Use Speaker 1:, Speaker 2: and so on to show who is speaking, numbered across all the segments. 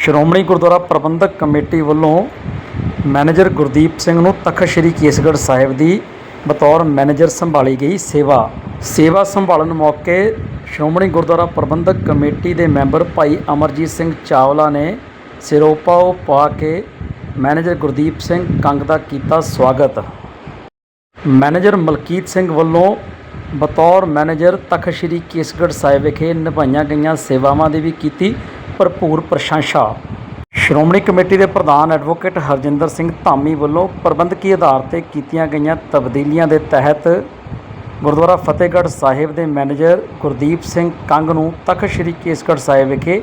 Speaker 1: ਸ਼੍ਰੋਮਣੀ ਗੁਰਦੁਆਰਾ ਪ੍ਰਬੰਧਕ committee ਵੱਲੋਂ manager Gurdeep Singh ਨੂੰ ਤਖ਼ਤ ਸ੍ਰੀ ਕੇਸਗੜ੍ਹ ਸਾਹਿਬ ਦੀ ਬਤੌਰ ਮੈਨੇਜਰ ਸੰਭਾਲੀ ਗਈ ਸੇਵਾ। ਸੇਵਾ ਸੰਭਾਲਣ ਮੌਕੇ ਸ਼੍ਰੋਮਣੀ ਗੁਰਦੁਆਰਾ ਪ੍ਰਬੰਧਕ ਕਮੇਟੀ ਦੇ ਮੈਂਬਰ ਭਾਈ ਅਮਰਜੀਤ ਸਿੰਘ ਚਾਵਲਾ ਨੇ ਸਿਰੋਪਾਓ ਪਾ ਕੇ ਮੈਨੇਜਰ ਗੁਰਦੀਪ ਸਿੰਘ ਕੰਗ ਦਾ ਕੀਤਾ ਸਵਾਗਤ। ਮੈਨੇਜਰ ਮਲਕੀਤ ਸਿੰਘ ਵੱਲੋਂ ਬਤੌਰ ਮੈਨੇਜਰ ਤਖ਼ਤ ਸ੍ਰੀ ਕੇਸਗੜ੍ਹ ਸਾਹਿਬ ਵਿਖੇ ਨਿਭਾਈਆਂ ਗਈਆਂ ਸੇਵਾਵਾਂ ਦੀ ਵੀ ਕੀਤੀ ਭਰਪੂਰ ਪ੍ਰਸ਼ੰਸਾ। ਸ਼੍ਰੋਮਣੀ ਕਮੇਟੀ ਦੇ ਪ੍ਰਧਾਨ ਐਡਵੋਕੇਟ ਹਰਜਿੰਦਰ ਸਿੰਘ ਧਾਮੀ ਵੱਲੋਂ ਪ੍ਰਬੰਧਕੀ ਆਧਾਰ ਤੇ ਕੀਤੀਆਂ ਗਈਆਂ ਤਬਦੀਲੀਆਂ ਦੇ ਤਹਿਤ ਗੁਰਦੁਆਰਾ ਫਤਿਹਗੜ੍ਹ ਸਾਹਿਬ ਦੇ ਮੈਨੇਜਰ ਗੁਰਦੀਪ ਸਿੰਘ ਕੰਗ ਨੂੰ ਤਖ਼ਤ ਸ੍ਰੀ ਕੇਸਗੜ੍ਹ ਸਾਹਿਬ ਵਿਖੇ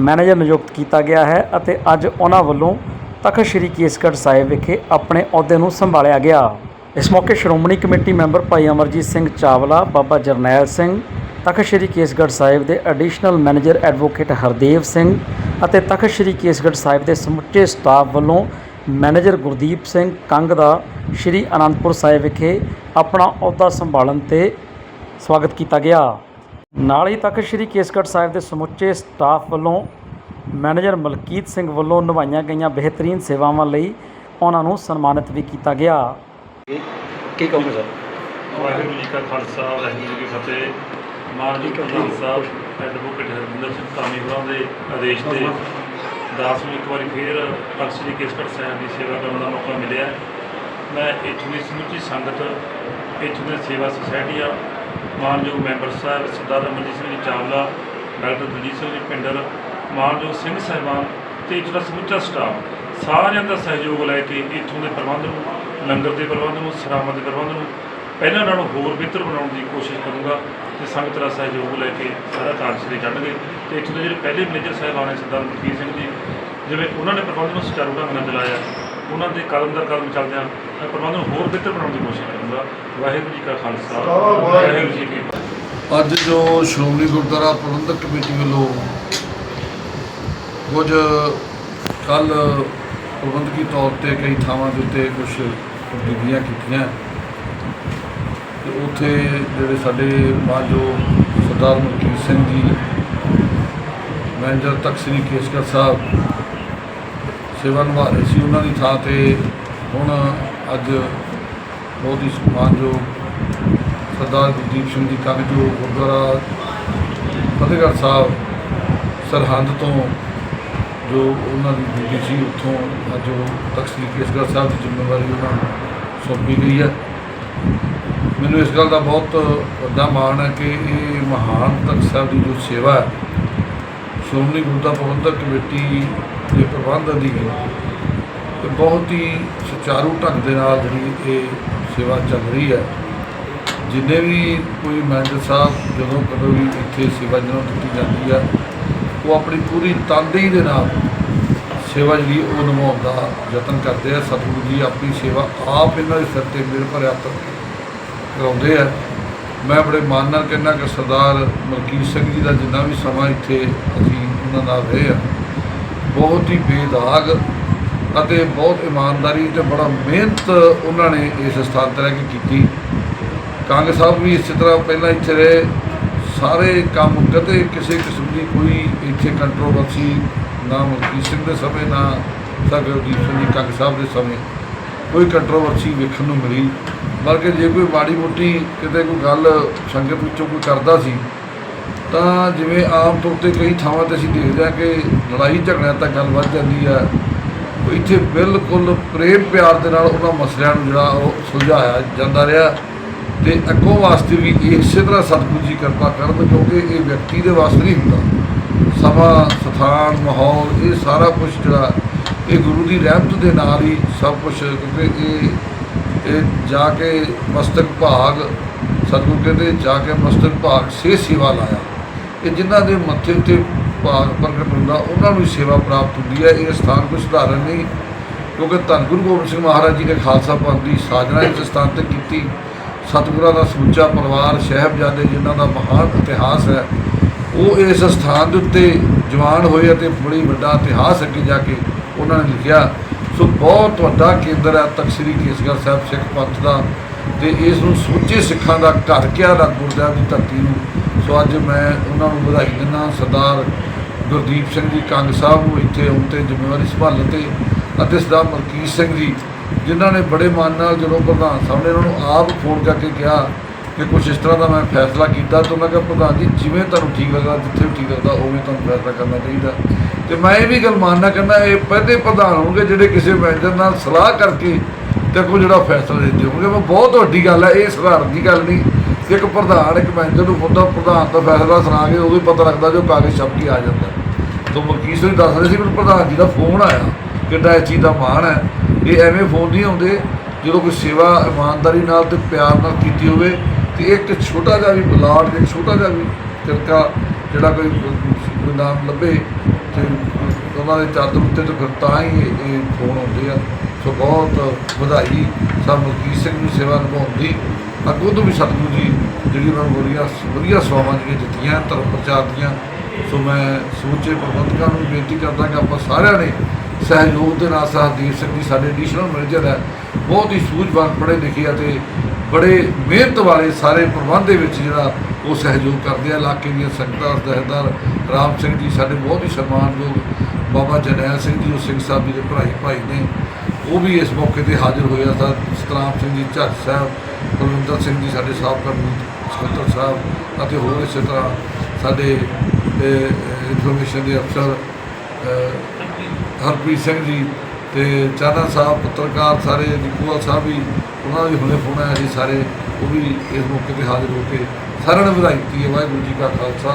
Speaker 1: ਮੈਨੇਜਰ ਨਿਯੁਕਤ ਕੀਤਾ ਗਿਆ ਹੈ ਅਤੇ ਅੱਜ ਉਹਨਾਂ ਵੱਲੋਂ ਤਖ਼ਤ ਸ੍ਰੀ ਕੇਸਗੜ੍ਹ ਸਾਹਿਬ ਵਿਖੇ ਆਪਣੇ ਅਹੁਦੇ ਨੂੰ ਸੰਭਾਲਿਆ ਗਿਆ। ਇਸ ਮੌਕੇ ਸ਼੍ਰੋਮਣੀ ਕਮੇਟੀ ਮੈਂਬਰ ਭਾਈ ਅਮਰਜੀਤ ਸਿੰਘ ਚਾਵਲਾ, ਬਾਬਾ ਜਰਨੈਲ ਸਿੰਘ ਤਖ਼ਤ ਸ੍ਰੀ ਕੇਸਗੜ੍ਹ ਸਾਹਿਬ ਦੇ additional manager advocate Hardev Singh ਅਤੇ ਤਖ਼ਤ ਸ੍ਰੀ ਕੇਸਗੜ੍ਹ ਸਾਹਿਬ ਦੇ ਸਮੁੱਚੇ ਸਟਾਫ ਵੱਲੋਂ ਮੈਨੇਜਰ ਗੁਰਦੀਪ ਸਿੰਘ ਕੰਗ ਦਾ ਸ੍ਰੀ ਅਨੰਦਪੁਰ ਸਾਹਿਬ ਵਿਖੇ ਆਪਣਾ ਅਹੁਦਾ ਸੰਭਾਲਣ ਤੇ ਸਵਾਗਤ ਕੀਤਾ ਗਿਆ। ਨਾਲ ਹੀ ਤਖ਼ਤ ਸ੍ਰੀ ਕੇਸਗੜ੍ਹ ਸਾਹਿਬ ਦੇ ਸਮੁੱਚੇ ਸਟਾਫ ਵੱਲੋਂ ਮੈਨੇਜਰ ਮਲਕੀਤ ਸਿੰਘ ਵੱਲੋਂ ਨਿਭਾਈਆਂ ਗਈਆਂ ਬਿਹਤਰੀਨ ਸੇਵਾਵਾਂ ਲਈ ਉਹਨਾਂ ਨੂੰ ਸਨਮਾਨਿਤ ਵੀ ਕੀਤਾ ਗਿਆ। ਕੀ ਕਹੋਗੇ ਸਰ?
Speaker 2: ਵਾਹਿਗੁਰੂ ਜੀ ਕਾ ਖਾਲਸਾ ਵਾਹਿਗੁਰੂ ਜੀ ਕੀ ਫਤਿਹ। ਮਾਨਯੋਗ ਪ੍ਰਧਾਨ ਸਾਹਿਬ ਐਡਵੋਕੇਟ ਹਰਵਿੰਦਰ ਸਿੰਘ ਹੋਰਾਂ ਦੇ ਆਦੇਸ਼ ਤੇ ਦਾਸ ਨੂੰ ਇੱਕ ਵਾਰੀ ਫੇਰ ਤਖ਼ਤ ਸ੍ਰੀ ਕੇਸਗੜ੍ਹ ਸਾਹਿਬ ਦੀ ਸੇਵਾ ਕਰਨ ਦਾ ਮੌਕਾ ਮਿਲਿਆ। ਮੈਂ ਇੱਥੋਂ ਦੀ ਸਮੁੱਚੀ ਸੰਗਤ ਇੱਥੋਂ ਦੇ ਸੇਵਾ ਸੁਸਾਇਟੀਆਂ ਮਾਨਯੋਗ ਮੈਂਬਰ ਸਾਹਿਬ ਸਰਦਾਰ ਅਮਰਜੀਤ ਸਿੰਘ ਜੀ ਚਾਵਲਾ ਡਾਕਟਰ ਦਲਜੀਤ ਸਿੰਘ ਜੀ ਪਿੰਡਰ ਮਾਨਯੋਗ ਸਿੰਘ ਸਾਹਿਬਾਨ ਤੇ ਇੱਥੋਂ ਦਾ ਸਮੁੱਚਾ ਸਟਾਫ ਸਾਰਿਆਂ ਦਾ ਸਹਿਯੋਗ ਲੈ ਕੇ ਇੱਥੋਂ ਦੇ ਪ੍ਰਬੰਧ ਨੂੰ ਲੰਗਰ ਦੇ ਪ੍ਰਬੰਧ ਨੂੰ ਸਰਾਵਾਂ ਦੇ ਪ੍ਰਬੰਧ ਨੂੰ ਪਹਿਲਾਂ ਨਾਲੋਂ ਹੋਰ ਬਿਹਤਰ ਬਣਾਉਣ ਦੀ ਕੋਸ਼ਿਸ਼ ਕਰੂੰਗਾ ਤੇ ਸੰਗਤ ਦਾ ਸਹਿਯੋਗ ਲੈ ਕੇ ਸਾਰਾ ਕਾਰਜ ਸਿਰੇ ਚੜ੍ਹਨਗੇ। ਤੇ ਇੱਥੋਂ ਦੇ ਜਿਹੜੇ ਪਹਿਲੇ ਮੈਨੇਜਰ ਸਾਹਿਬਾਨ ਨੇ ਸਰਦਾਰ ਮਲਕੀਤ ਸਿੰਘ ਜੀ ਜਿਵੇਂ ਉਹਨਾਂ ਨੇ ਪ੍ਰਬੰਧ ਨੂੰ ਸੁਚਾਰੂ ਢੰਗ ਨਾਲ ਚਲਾਇਆ ਉਹਨਾਂ ਦੇ ਕਦਮ ਦਰ ਕਦਮ ਚੱਲਦਿਆਂ ਮੈਂ ਪ੍ਰਬੰਧ ਨੂੰ ਹੋਰ ਬਿਹਤਰ ਬਣਾਉਣ ਦੀ ਕੋਸ਼ਿਸ਼ ਕਰੂੰਗਾ। ਵਾਹਿਗੁਰੂ ਜੀ ਕਾ ਖਾਲਸਾ ਵਾਹਿਗੁਰੂ ਜੀ ਕੀ ਫਤਿਹ।
Speaker 3: ਅੱਜ ਜੋ ਸ਼੍ਰੋਮਣੀ ਗੁਰਦੁਆਰਾ ਪ੍ਰਬੰਧਕ ਕਮੇਟੀ ਵੱਲੋਂ ਕੁਝ ਕੱਲ ਪ੍ਰਬੰਧਕੀ ਤੌਰ ਤੇ ਕਈ ਥਾਵਾਂ ਦੇ ਉੱਤੇ ਕੁਝ ਤਬਦੀਲੀਆਂ ਕੀਤੀਆਂ। ਤੇ ਉੱਥੇ ਜਿਹੜੇ ਸਾਡੇ ਮਾਨਯੋਗ ਸਰਦਾਰ ਮਲਕੀਤ ਸਿੰਘ ਜੀ, ਮੈਨੇਜਰ ਤਖ਼ਤ ਸ੍ਰੀ ਕੇਸਗੜ੍ਹ ਸਾਹਿਬ, ਸੇਵਾ ਨਿਭਾ ਰਹੇ ਸੀ ਉਹਨਾਂ ਦੀ ਥਾਂ ਤੇ। ਹੁਣ ਅੱਜ ਬਹੁਤ ਹੀ ਮਾਨਯੋਗ ਸਰਦਾਰ ਗੁਰਦੀਪ ਸਿੰਘ ਜੀ ਕੰਗ ਜੋ ਗੁਰਦੁਆਰਾ ਫਤਿਹਗੜ੍ਹ ਸਾਹਿਬ, ਸਰਹੰਦ ਤੋਂ ਜੋ ਉਹਨਾਂ ਦੀ ਡਿਊਟੀ ਸੀ, ਉੱਥੋਂ ਅੱਜ ਉਹ ਤਖ਼ਤ ਸ੍ਰੀ ਕੇਸਗੜ੍ਹ ਸਾਹਿਬ ਦੀ ਜ਼ਿੰਮੇਵਾਰੀ ਉਹਨਾਂ ਨੂੰ ਸੌਂਪੀ ਗਈ ਹੈ। ਮੈਨੂੰ ਇਸ ਗੱਲ ਦਾ ਬਹੁਤ ਵੱਡਾ ਮਾਣ ਹੈ ਕਿ ਇਹ ਮਹਾਨ ਤਖ਼ਤ ਸਾਹਿਬ ਦੀ ਜੋ ਸੇਵਾ ਹੈ, ਸ਼੍ਰੋਮਣੀ ਗੁਰਦੁਆਰਾ ਪ੍ਰਬੰਧਕ ਕਮੇਟੀ ਦੇ ਪ੍ਰਬੰਧ ਅਧੀਨ ਇਹ ਬਹੁਤ ਹੀ ਸੁਚਾਰੂ ਢੰਗ ਦੇ ਨਾਲ ਜਿਹੜੀ ਇਹ ਸੇਵਾ ਚੱਲ ਰਹੀ ਹੈ। ਜਿੰਨੇ ਵੀ ਕੋਈ ਮੈਨੇਜਰ ਸਾਹਿਬ ਜਦੋਂ ਕਦੋਂ ਵੀ ਇੱਥੇ ਸੇਵਾ ਜਦੋਂ ਦਿੱਤੀ ਜਾਂਦੀ ਹੈ, ਉਹ ਆਪਣੀ ਪੂਰੀ ਤਨਦੇਹੀ ਦੇ ਨਾਲ ਸੇਵਾ ਜਿਹੜੀ ਉਹ ਨਿਭਾਉਣ ਦਾ ਯਤਨ ਕਰਦੇ ਆ। ਸਤਿਗੁਰੂ ਜੀ ਆਪਣੀ ਸੇਵਾ ਆਪ ਇਹਨਾਂ ਦੇ ਸਿਰ ਤੇ ਮਿਲ ਭਰਿਆ ਹੱਥ ਕਰਾਉਂਦੇ ਆ। ਮੈਂ ਬੜੇ ਮਾਣ ਨਾਲ ਕਹਿੰਦਾ ਕਿ ਸਰਦਾਰ ਮਲਕੀਤ ਸਿੰਘ ਜੀ ਦਾ ਜਿੰਨਾ ਵੀ ਸਮਾਂ ਇੱਥੇ ਅਸੀਂ ਉਹਨਾਂ ਨਾਲ ਰਹੇ ਆ, ਬਹੁਤ ਹੀ ਬੇਦਾਗ ਅਤੇ ਬਹੁਤ ਇਮਾਨਦਾਰੀ ਤੇ ਬੜਾ ਮਿਹਨਤ ਉਹਨਾਂ ਨੇ ਇਸ ਸਥਾਨ ਤੇ ਰਹਿ ਕੇ ਕੀਤੀ। ਕੰਗ ਸਾਹਿਬ ਵੀ ਇਸੇ ਤਰ੍ਹਾਂ ਪਹਿਲਾਂ ਇੱਥੇ ਰਹੇ, ਸਾਰੇ ਕੰਮ ਕਦੇ ਕਿਸੇ ਕਿਸਮ ਦੀ ਕੋਈ ਇੱਥੇ ਕੰਟਰੋਵਰਸੀ ਨਾ ਮਲਕੀਤ ਸਿੰਘ ਦੇ ਸਮੇਂ, ਨਾ ਸਰਗੁਰਦੀਪ ਸਿੰਘ ਜੀ ਕੰਗ ਸਾਹਿਬ ਦੇ ਸਮੇਂ ਕੋਈ ਕੰਟਰੋਵਰਸੀ ਵੇਖਣ ਨੂੰ ਮਿਲੀ। ਬਲਕਿ ਜੇ ਕੋਈ ਮਾੜੀ ਮੋਟੀ ਕਿਤੇ ਕੋਈ ਗੱਲ ਸੰਗਤ ਵਿੱਚੋਂ ਕੋਈ ਕਰਦਾ ਸੀ, ਤਾਂ ਜਿਵੇਂ ਆਮ ਤੌਰ ਤੇ ਕਈ ਥਾਵਾਂ ਤੇ ਅਸੀਂ ਦੇਖਦੇ ਹਾਂ ਕਿ ਲੜਾਈ ਝਗੜਿਆਂ ਤੱਕ ਗੱਲ ਵੱਧ ਜਾਂਦੀ ਹੈ ਇੱਥੇ ਬਿਲਕੁਲ ਪ੍ਰੇਮ ਪਿਆਰ ਦੇ ਨਾਲ ਉਹਨਾਂ ਮਸਲਿਆਂ ਨੂੰ ਜਿਹੜਾ ਉਹ ਸੁਲਝਾਇਆ ਜਾਂਦਾ ਰਿਹਾ ਤੇ ਅੱਗੋਂ ਵਾਸਤੇ ਵੀ ਇਸੇ ਤਰ੍ਹਾਂ ਸਤਿਗੁਰੂ ਜੀ ਕਿਰਪਾ ਕਰਨ ਕਿਉਂਕਿ ਇਹ ਵਿਅਕਤੀ ਦੇ ਵਾਸਤੇ ਨਹੀਂ ਹੁੰਦਾ। ਸਮਾਂ ਸਥਾਨ, ਮਾਹੌਲ, ਇਹ ਸਾਰਾ ਕੁਝ ਜਿਹੜਾ ਇਹ ਗੁਰੂ ਦੀ ਰਹਿਮਤ ਦੇ ਨਾਲ ਹੀ ਸਭ ਕੁਝ ਕਿਉਂਕਿ ਇਹ ਇਹ ਜਾ ਕੇ ਮਸਤਕ ਭਾਗ, ਸਤਿਗੁਰੂ ਕਹਿੰਦੇ ਜਾ ਕੇ ਮਸਤਕ ਭਾਗ ਸੇ ਸੇਵਾ ਲਾਇਆ। ਇਹ ਜਿਨ੍ਹਾਂ ਦੇ ਮੱਥੇ ਉੱਤੇ ਭਾਗ ਪ੍ਰਗਟ ਹੁੰਦਾ, ਉਹਨਾਂ ਨੂੰ ਸੇਵਾ ਪ੍ਰਾਪਤ ਹੁੰਦੀ ਹੈ। ਇਹ ਸਥਾਨ ਕੋਈ ਸਧਾਰਨ ਨਹੀਂ, ਕਿਉਂਕਿ ਧੰਨ ਗੁਰੂ ਗੋਬਿੰਦ ਸਿੰਘ ਮਹਾਰਾਜ ਜੀ ਨੇ ਖਾਲਸਾ ਪੰਥ ਦੀ ਸਾਜਨਾ ਇਸ ਸਥਾਨ ਤੇ ਕੀਤੀ। ਸਤਿਗੁਰਾਂ ਦਾ ਸਮੁੱਚਾ ਪਰਿਵਾਰ, ਸਾਹਿਬਜ਼ਾਦੇ ਜਿਨ੍ਹਾਂ ਦਾ ਮਹਾਨ ਇਤਿਹਾਸ ਹੈ, ਉਹ ਇਸ ਸਥਾਨ ਦੇ ਉੱਤੇ ਜਵਾਨ ਹੋਏ ਅਤੇ ਬੜੀ ਵੱਡਾ ਇਤਿਹਾਸ ਅੱਗੇ ਜਾ ਕੇ ਉਹਨਾਂ ਨੇ ਲਿਖਿਆ। ਸੋ ਬਹੁਤ ਵੱਡਾ ਕੇਂਦਰ ਹੈ ਤਖ਼ਤ ਸ੍ਰੀ ਕੇਸਗੜ੍ਹ ਸਾਹਿਬ ਸਿੱਖ ਪੰਥ ਦਾ ਤੇ ਇਸ ਨੂੰ ਸੋਚੇ ਸਿੱਖਾਂ ਦਾ ਘਰ ਕਿਹਾ ਦਾ ਗੁਰਦਿਆਂ ਦੀ ਧਰਤੀ ਨੂੰ। ਸੋ ਅੱਜ ਮੈਂ ਉਹਨਾਂ ਨੂੰ ਵਧਾਈ ਦਿੰਦਾ ਸਰਦਾਰ ਗੁਰਦੀਪ ਸਿੰਘ ਜੀ ਕੰਗ ਸਾਹਿਬ ਨੂੰ ਇੱਥੇ ਆਉਣ ਤੇ ਜ਼ਿੰਮੇਵਾਰੀ ਸੰਭਾਲਣ ਤੇ ਅਤੇ ਸਰਦਾਰ ਮਲਕੀਤ ਸਿੰਘ ਜੀ, ਜਿਨ੍ਹਾਂ ਨੇ ਬੜੇ ਮਾਣ ਨਾਲ ਜਦੋਂ ਪ੍ਰਧਾਨ ਸਾਹਿਬ ਨੇ ਉਹਨਾਂ ਨੂੰ ਆਪ ਫੋਨ ਕਰਕੇ ਕਿਹਾ ਕਿ ਕੁਝ ਇਸ ਤਰ੍ਹਾਂ ਦਾ ਮੈਂ ਫੈਸਲਾ ਕੀਤਾ ਤਾਂ ਮੈਂ ਕਿਹਾ ਪ੍ਰਧਾਨ ਜੀ, ਜਿਵੇਂ ਤੁਹਾਨੂੰ ਠੀਕ ਲੱਗਦਾ, ਜਿੱਥੇ ਵੀ ਠੀਕ ਲੱਗਦਾ, ਉਵੇਂ ਤੁਹਾਨੂੰ ਫੈਸਲਾ ਕਰਨਾ ਚਾਹੀਦਾ। ਤੇ ਮੈਂ ਇਹ ਵੀ ਗੱਲ ਮੰਨਣਾ ਕਹਿੰਦਾ, ਇਹ ਪਹਿਲੇ ਪ੍ਰਧਾਨ ਹੋਣਗੇ ਜਿਹੜੇ ਕਿਸੇ ਮੈਨੇਜਰ ਨਾਲ ਸਲਾਹ ਕਰਕੇ ਤੇ ਕੋਈ ਜਿਹੜਾ ਫੈਸਲਾ ਲੈਂਦੇ ਹੋਣਗੇ ਮੈਂ ਬਹੁਤ ਵੱਡੀ ਗੱਲ ਹੈ, ਇਹ ਸਧਾਰਨ ਦੀ ਗੱਲ ਨਹੀਂ। ਇੱਕ ਪ੍ਰਧਾਨ, ਇੱਕ ਮੈਨੇਜਰ ਨੂੰ ਹੁੰਦਾ ਪ੍ਰਧਾਨ ਦਾ ਫੈਸਲਾ ਸੁਣਾ ਕੇ ਉਦੋਂ ਹੀ ਪਤਾ ਲੱਗਦਾ ਜੋ ਕਾਗਜ਼ ਛਪ ਕੇ ਆ ਜਾਂਦਾ। ਤੋਂ ਮਲਕੀਤ ਸਿੰਘ ਦੱਸ ਰਹੇ ਸੀ ਮੈਨੂੰ ਪ੍ਰਧਾਨ ਜੀ ਦਾ ਫੋਨ ਆਇਆ, ਕਿੱਡਾ ਇਸ ਚੀਜ਼ ਦਾ ਮਾਣ ਹੈ। ਇਹ ਐਵੇਂ ਫੋਨ ਨਹੀਂ ਆਉਂਦੇ, ਜਦੋਂ ਕੋਈ ਸੇਵਾ ਇਮਾਨਦਾਰੀ ਨਾਲ ਤੇ ਪਿਆਰ ਨਾਲ ਕੀਤੀ ਹੋਵੇ ਤੇ ਇੱਕ ਛੋਟਾ ਜਿਹਾ ਵੀ ਬਲਾਟ ਇੱਕ ਛੋਟਾ ਜਿਹਾ ਵੀ ਤਿਰਕਾ ਜਿਹੜਾ ਕੋਈ ਨਾਮ ਲੱਭੇ ਤੇ ਉਹਨਾਂ ਦੇ ਚਾਦਰ ਉੱਤੇ ਤੋਂ ਫਿਰ ਤਾਂ ਹੀ ਇਹ ਫੋਨ ਆਉਂਦੇ ਆ। ਸੋ ਬਹੁਤ ਵਧਾਈ ਸਭ ਮਲਕੀਤ ਸਿੰਘ ਨੂੰ ਸੇਵਾ ਨਿਭਾਉਣ ਦੀ। ਅੱਗੋਂ ਤੋਂ ਵੀ ਸਤਿਗੁਰੂ ਜੀ ਜਿਹੜੀ ਉਹਨਾਂ ਨੂੰ ਵਧੀਆ ਵਧੀਆ ਸੇਵਾਵਾਂ ਜਿਹੜੀਆਂ ਦਿੱਤੀਆਂ, ਧਰਮ ਪ੍ਰਚਾਰ ਦੀਆਂ। ਸੋ ਮੈਂ ਸਮੁੱਚੇ ਪ੍ਰਬੰਧਕਾਂ ਨੂੰ ਬੇਨਤੀ ਕਰਦਾ ਕਿ ਆਪਾਂ ਸਾਰਿਆਂ ਨੇ ਸਹਿਯੋਗ ਦੇ ਨਾਲ ਸਹਦੀਪ ਸਿੰਘ ਜੀ ਸਾਡੇ ਐਡੀਸ਼ਨਲ ਮੈਨੇਜਰ ਹੈ। ਬਹੁਤ ਹੀ ਸੂਝਵਾਨ ਪੜ੍ਹੇ ਲਿਖੇ ਅਤੇ ਬੜੇ ਮਿਹਨਤ ਵਾਲੇ ਸਾਰੇ ਪ੍ਰਬੰਧ ਦੇ ਵਿੱਚ ਜਿਹੜਾ ਉਹ ਸਹਿਯੋਗ ਕਰਦੇ ਆ, ਇਲਾਕੇ ਦੀਆਂ ਸੰਗਤਾਂ ਦਹਿਦਾਰ ਰਾਮ ਸਿੰਘ ਜੀ ਸਾਡੇ ਬਹੁਤ ਹੀ ਸਨਮਾਨਯੋਗ ਬਾਬਾ ਜਨੈਲ ਸਿੰਘ ਜੀ, ਉਹ ਸਿੰਘ ਸਾਹਿਬ ਜੀ ਦੇ ਭਰਾਈ ਭਾਈ ਨੇ, ਉਹ ਵੀ ਇਸ ਮੌਕੇ ਤੇ ਹਾਜ਼ਰ ਹੋਇਆ ਆ। ਸਰ, ਸਤਨਾਮ ਸਿੰਘ ਜੀ ਝੱਜ ਸਾਹਿਬ, ਕੁਲਵਿੰਦਰ ਸਿੰਘ ਜੀ ਸਾਡੇ ਸਾਬਕਾ ਸਕੱਤਰ ਸਾਹਿਬ ਅਤੇ ਹੋਰ ਇਸੇ ਤਰ੍ਹਾਂ ਸਾਡੇ ਇਨਫੋਰਮੇਸ਼ਨ ਦੇ ਅਫਸਰ ਹਰਪ੍ਰੀਤ ਸਿੰਘ ਜੀ ਤੇ ਚਾਨਾ ਸਾਹਿਬ, ਪੱਤਰਕਾਰ ਸਾਰੇ ਨਿਕੂਵਾਲ ਸਾਹਿਬ ਵੀ, ਉਹਨਾਂ ਵੀ ਹੁਣੇ ਫੋਨ ਆਇਆ ਸੀ ਸਾਰੇ, ਉਹ ਵੀ ਇਸ ਮੌਕੇ ਤੇ ਹਾਜ਼ਰ ਹੋ ਕੇ ਸਾਰਿਆਂ ਨੇ ਵਧਾਈ ਦਿੱਤੀ ਹੈ, ਵਾਹਿਗੁਰੂ ਜੀ ਕਾ ਖਾਲਸਾ।